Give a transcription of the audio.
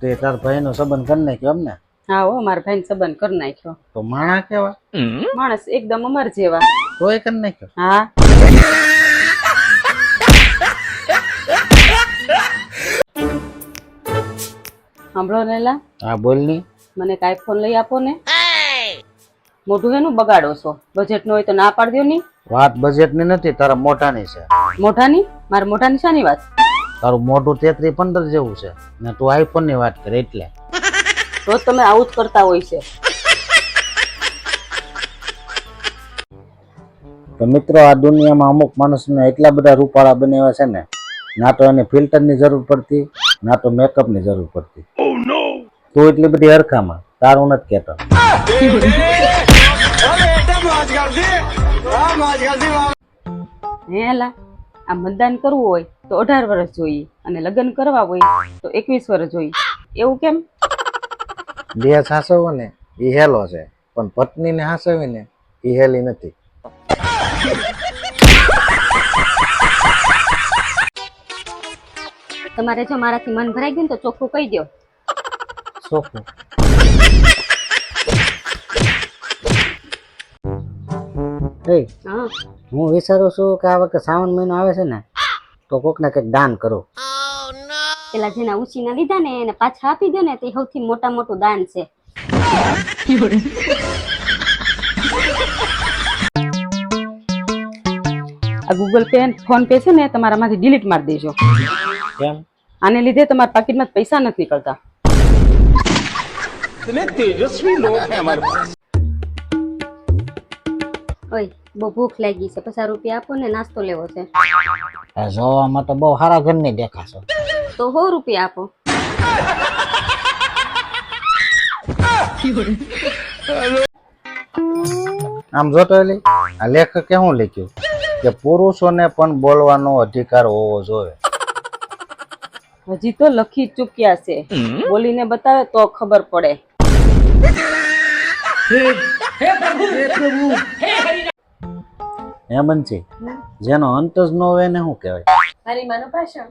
તે તાર ભાઈનો સંબંધ કરી નાખ્યો એમ હા હો મારા ભાઈ સંબંધ કરી નાખ્યો. તો માણા કેવા? માણસ એકદમ અમર જેવા. તોય કરી નાખ્યો? હા. સાંભળો નેલા હા બોલની. મને એક આઈફોન લઈ આપો ને. મોઢું એનું બગાડો છો. બજેટ નો હોય તો ના પાડ દો ની. વાત બજેટની નથી તારા મોઢાની છે. મોઢાની? મારા મોઢાની શાની વાત? તારું મોઢું તેત્રી પંદર જેવું છે. ને તું આઈફોનની વાત કરે એટલે. રોજ તમે આવું જ કરતા હોય છે. તો મિત્રો આ દુનિયામાં અમુક માણસને એટલા બધા રૂપાળા બનેવા છે ને ના તો એને ફિલ્ટરની જરૂર પડતી ના તો મેકઅપની જરૂર પડતી. તું એટલી બધી હરખામાં તારું નથી કેતો હેલા આ મતદાન કરવું હોય તો અઢાર વર્ષ જોઈએ અને લગ્ન કરવા હોય તો એકવીસ વર્ષ જોઈએ એવું કેમ? બે સાસવો ને એ હેલો છે પણ પત્ની ને હાસવી ને એ હેલી નથી. તમારે જો મારાથી મન ભરાઈ ગયું ને તો ચોખ્ખું કહી દો ચોખ્ખું. એ હા. હું વિચારું છું કે આ વખતે શ્રાવણ મહિનો આવે છે ને તો કોકને કંઈક દાન કરો. પેલા જેના ઉછીના લીધા ને એને પાછા આપી દો ને તે સૌથી મોટા મોટું દાન છે. આ ગૂગલ પે ફોન પે છે ને તમારામાંથી ડિલીટ મારી દેજો. કેમ? આને લીધે તમારા પાકીટમાં પૈસા નથી નીકળતા. ઓય બહુ ભૂખ લાગી છે. પચાસ રૂપિયા આપો ને નાસ્તો લેવો છે. જોવામાં તો બહુ સારા ઘરની દેખાશો. તો સો રૂપિયા આપો. આમ જોતો એલી આ લેખકે શું લખ્યું? કે પુરુષોને પણ બોલવાનો અધિકાર હોવો જોઈએ. હજી તો લખી ચુક્યા છે. બોલીને બતાવે તો ખબર પડે. હે બનશી જેનો અંત જ ન હોય ને શું કહેવાય મારી માનું ભાષણ